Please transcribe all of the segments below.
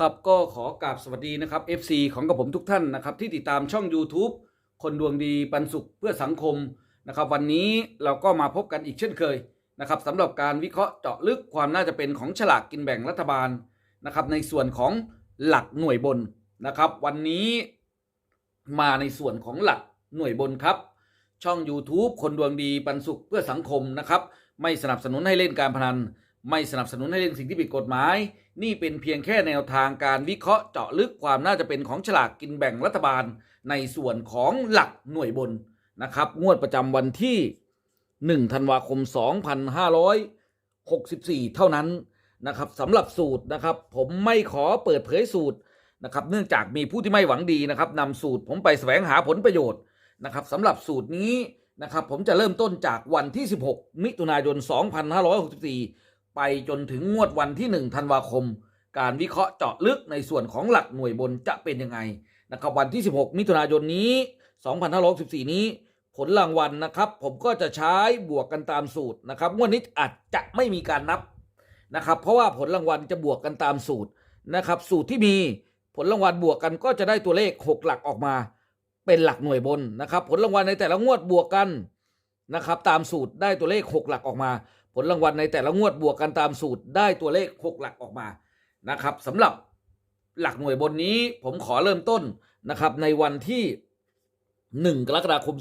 ครับก็ขอกราบสวัสดีนะครับ FC ของกับผมทุกท่านนะครับ ที่ติดตามช่อง YouTube คนดวงดีปันสุขเพื่อสังคมนะครับ วันนี้เราก็มาพบกันอีกเช่นเคยนะครับสำหรับการวิเคราะห์เจาะลึกความน่าจะเป็นของฉลากกินแบ่งรัฐบาลนะครับ ในส่วนของหลักหน่วยบนนะครับ วันนี้มาในส่วนของหลักหน่วยบนครับ ช่อง YouTube คนดวงดีปันสุขเพื่อสังคมนะครับ ไม่สนับสนุนให้เล่นการพนัน ไม่สนับสนุนให้เล่นสิ่งที่ผิดกฎหมาย นี่เป็นเพียงแค่แนวทางการวิเคราะห์เจาะลึกความน่าจะเป็นของฉลากกินแบ่งรัฐบาล ในส่วนของหลักหน่วยบนนะครับ งวดประจำวันที่1ธันวาคม 2564 เท่านั้นนะครับสำหรับสูตรนะครับ ผมไม่ขอเปิดเผยสูตรนะครับ เนื่องจากมีผู้ที่ไม่หวังดีนะครับนำสูตรผมไปแสวงหาผลประโยชน์นะครับสำหรับสูตรนี้นะครับ ผมจะเริ่มต้นจากวันที่ 16 มิถุนายน 2564 ไปจนถึงงวดวันที่ 1 ธันวาคม การวิเคราะห์เจาะลึกในส่วนของหลักหน่วยบนจะเป็นยังไงนะครับวันที่ 16 มิถุนายนนี้ 2564 นี้ ผลรางวัลนะครับ ผมก็จะใช้บวกกันตามสูตรนะครับงวดนี้อาจจะไม่มีการนับนะครับ เพราะว่าผลรางวัลจะบวกกันตามสูตรนะครับ สูตรที่มีผลรางวัลบวกกันก็จะได้ตัวเลข 6 หลักออกมา เป็นหลักหน่วยบนนะครับ ผลรางวัลในแต่ละงวดบวกกันนะครับ ตามสูตรได้ตัวเลข 6 หลักออกมา ผลรางวัลในแต่ละงวดบวกกันตามสูตรได้ตัวเลข 6 หลักออกมานะครับสำหรับหลักหน่วยบนนี้ผมขอเริ่มต้นนะครับในวันที่ 1 กรกฎาคม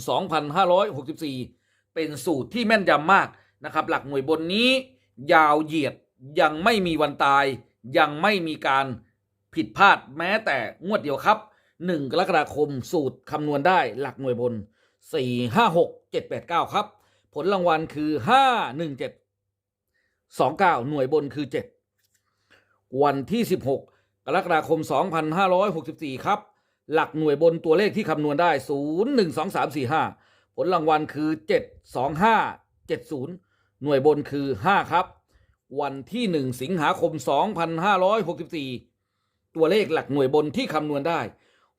2564 เป็นสูตรที่แม่นยำมากนะครับ หลักหน่วยบนนี้ยาวเหยียดยังไม่มีวันตาย ยังไม่มีการผิดพลาดแม้แต่งวดเดียวครับ 1 กรกฎาคมสูตรคำนวณได้หลักหน่วยบน 4 5 6 7 8 9 ครับ ผลรางวัลคือ 5 1 7 2 9หน่วยบนคือ7วันที่16กรกฎาคม2564ครับ หลักหน่วยบนตัวเลขที่คำนวณได้0 1 2 3 4 5ผลรางวัลคือ7 2 5 7 0หน่วยบนคือ5ครับ วันที่1สิงหาคม2564ตัวเลขหลักหน่วยบนที่คำนวณได้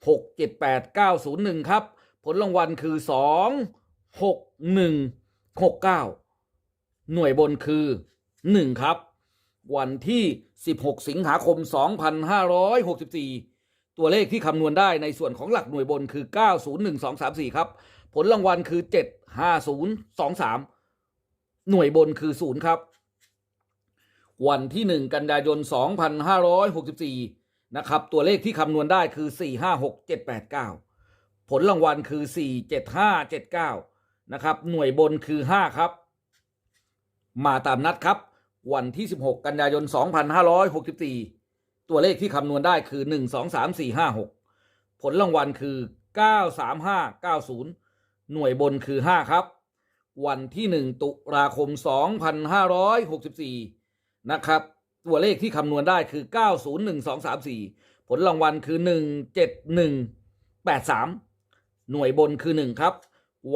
6 7 8 9 0 1ครับ ผลรางวัลคือ2 6 1 6 9หน่วยบนคือ 1 ครับ วันที่ 16 สิงหาคม 2564 ตัวเลขที่คำนวณได้ในส่วนของหลักหน่วยบนคือ 901234 ครับ ผลรางวัลคือ 75023 หน่วยบนคือ 0 ครับ วันที่ 1 กันยายน 2564 นะครับ ตัวเลขที่คำนวณได้คือ 456789 ผลรางวัลคือ 47579 นะครับ หน่วยบนคือ 5 ครับมาตามนัดครับ วันที่ 16 กันยายน 2564 ตัวเลขที่คำนวณได้คือ 1 2 3 4 5 6 ผลรางวัลคือ 93590 หน่วยบนคือ 5 ครับ วันที่ 1 ตุลาคม 2564 นะครับ ตัวเลขที่คำนวณได้คือ 901234 ผลรางวัลคือ 17183 หน่วยบนคือ 1 ครับ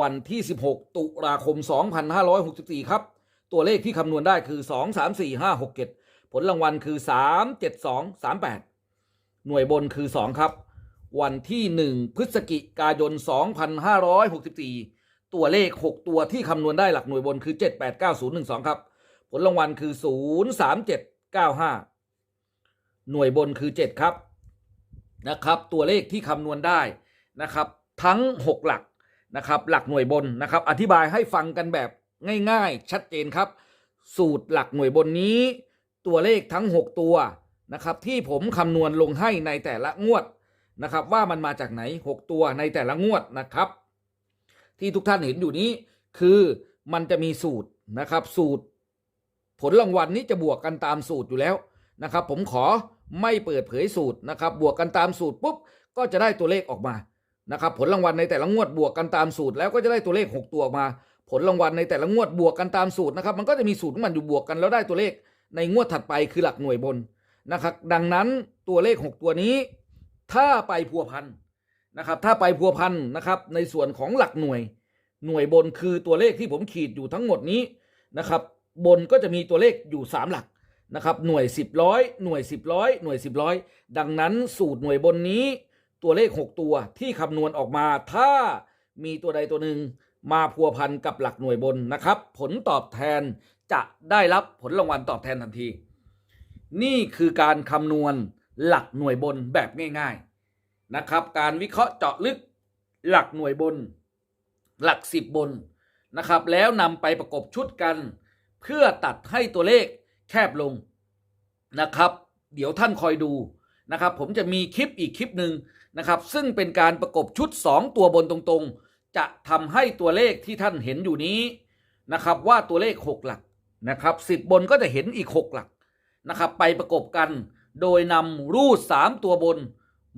วันที่ 16 ตุลาคม 2564 ครับ ตัวเลขที่คำนวณได้คือ 2 3 4 5 6 7 ผลรางวัลคือ 3 7 2 3 8 หน่วยบนคือ 2 ครับ วันที่ 1 พฤศจิกายน 2564 ตัวเลข 6 ตัวที่คำนวณได้หลักหน่วยบนคือ 7 8 9 0 1 2 ครับ ผลรางวัลคือ 0 3 7 9 5 หน่วยบนคือ 7 ครับนะครับ ตัวเลขที่คำนวณได้นะครับ ทั้ง 6 หลักนะครับ หลักหน่วยบนนะครับ อธิบายให้ฟังกันแบบ ง่ายๆ ชัดเจนครับ สูตรหลักหน่วยบนนี้ ตัวเลขทั้ง 6 ตัวนะครับที่ผมคำนวณลงให้ในแต่ละงวดนะครับว่ามันมาจากไหน 6 ตัวในแต่ละงวดนะครับ ที่ทุกท่านเห็นอยู่นี้คือมันจะมีสูตรนะครับสูตร ผลรางวัลนี้จะบวกกันตามสูตรอยู่แล้วนะครับผมขอไม่เปิดเผยสูตรนะครับบวกกันตามสูตรปุ๊บก็จะได้ตัวเลขออกมานะครับผลรางวัลในแต่ละงวดบวกกันตามสูตรแล้วก็จะได้ตัวเลข 6 ตัวออกมา ผลรางวัลในแต่ละงวดบวกกันตามสูตรนะครับ มันก็จะมีสูตรของมันอยู่บวกกันแล้วได้ตัวเลขในงวดถัดไปคือหลักหน่วยบนนะครับ ดังนั้นตัวเลข 6 ตัวนี้ ถ้าไปพัวพันนะครับ ถ้าไปพัวพันนะครับ ในส่วนของหลักหน่วย หน่วยบนคือตัวเลขที่ผมขีดอยู่ทั้งหมดนี้นะครับ บนก็จะมีตัวเลขอยู่ 3 หลักนะครับหน่วย 10ร้อยหน่วย 10ร้อยหน่วย 10ร้อยดังนั้นสูตรหน่วยบนนี้ ตัวเลข 6 ตัวที่คำนวณออกมา ถ้ามีตัวใดตัวหนึ่ง มาพัวพันกับหลักหน่วยบนนะครับ ผลตอบแทนจะได้รับผลรางวัลตอบแทนทันที นี่คือการคำนวณหลักหน่วยบนแบบง่ายๆนะครับ การวิเคราะห์เจาะลึกหลักหน่วยบน หลักสิบบนนะครับ แล้วนำไปประกบชุดกัน เพื่อตัดให้ตัวเลขแคบลงนะครับ เดี๋ยวท่านคอยดูนะครับ ผมจะมีคลิปอีกคลิปหนึ่งนะครับ ซึ่งเป็นการประกบชุด 2 ตัวบนตรงๆ จะทำให้ตัวเลขที่ท่านเห็นอยู่นี้นะครับว่าตัวเลข 6 หลักนะครับสิบบนก็จะเห็นอีก 6 หลักนะครับไปประกบกัน โดยนำรูด 3 ตัวบน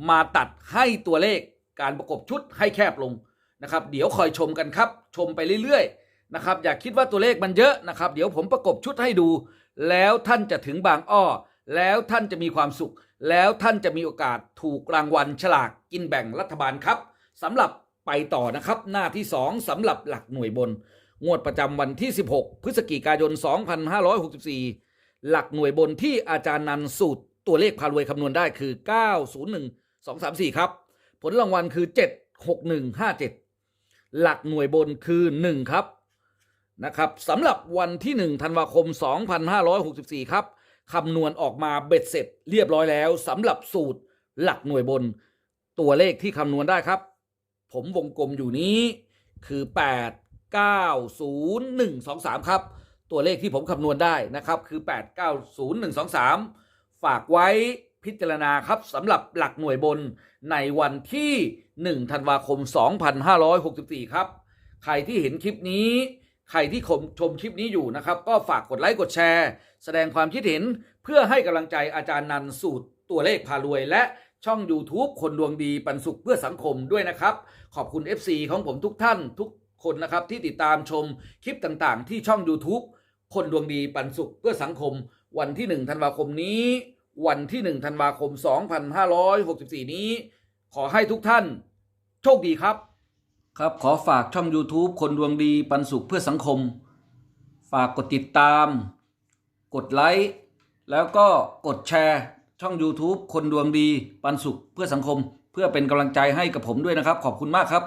มาตัดให้ตัวเลขการประกบชุดให้แคบลงนะครับ เดี๋ยวคอยชมกันครับ ชมไปเรื่อยๆนะครับอย่าคิดว่าตัวเลขมันเยอะนะครับ เดี๋ยวผมประกบชุดให้ดู แล้วท่านจะถึงบางอ้อ แล้วท่านจะมีความสุข แล้วท่านจะมีโอกาสถูกรางวัลฉลากกินแบ่งรัฐบาลครับสำหรับ ไปต่อนะครับหน้าที่ 2สำหรับหลักหน่วยบน งวดประจำวันที่ 16 พฤศจิกายน 2564 หลักหน่วยบนที่อาจารย์นันสูตรตัวเลขพารวยคำนวณได้คือ 901 234 ครับ ผลรางวัลคือ 76157 หลักหน่วยบนคือ 1 ครับนะครับสำหรับวันที่ 1 ธันวาคม 2564 ครับคำนวณออกมาเบ็ดเสร็จเรียบร้อยแล้วสำหรับสูตรหลักหน่วยบนตัวเลขที่คำนวณได้ครับ ผมวงกลมอยู่นี้คือ 8 9 0 1 2 3 ครับ ตัวเลขที่ผมคำนวณได้นะครับ คือ 8 9 0 1 2 3 ฝากไว้พิจารณาครับสำหรับหลักหน่วยบนในวันที่ 1 ธันวาคม 2564 ครับ ใครที่เห็นคลิปนี้ ใครที่ชมชมคลิปนี้อยู่นะครับ ก็ฝากกดไลค์กดแชร์ แสดงความคิดเห็นเพื่อให้กำลังใจอาจารย์นันสูตรตัวเลขพารวยและ ช่อง YouTube คนดวงดีปันสุขเพื่อสังคมด้วยนะครับ ขอบคุณ FC ของผมทุกท่านทุกคนนะครับที่ติดตามชมคลิปต่างๆ ที่ช่อง YouTube คนดวงดีปันสุขเพื่อสังคม วันที่ 1 ธันวาคมนี้ วันที่ 1 ธันวาคม 2564 นี้ ขอให้ทุกท่าน โชคดีครับ ครับขอฝากช่อง YouTube คนดวงดีปันสุขเพื่อสังคม ฝากกดติดตาม กดไลค์แล้วก็กดแชร์ ช่อง YouTube คนดวงดีปันสุขเพื่อสังคม เพื่อเป็นกำลังใจให้กับผมด้วยนะครับ ขอบคุณมากครับ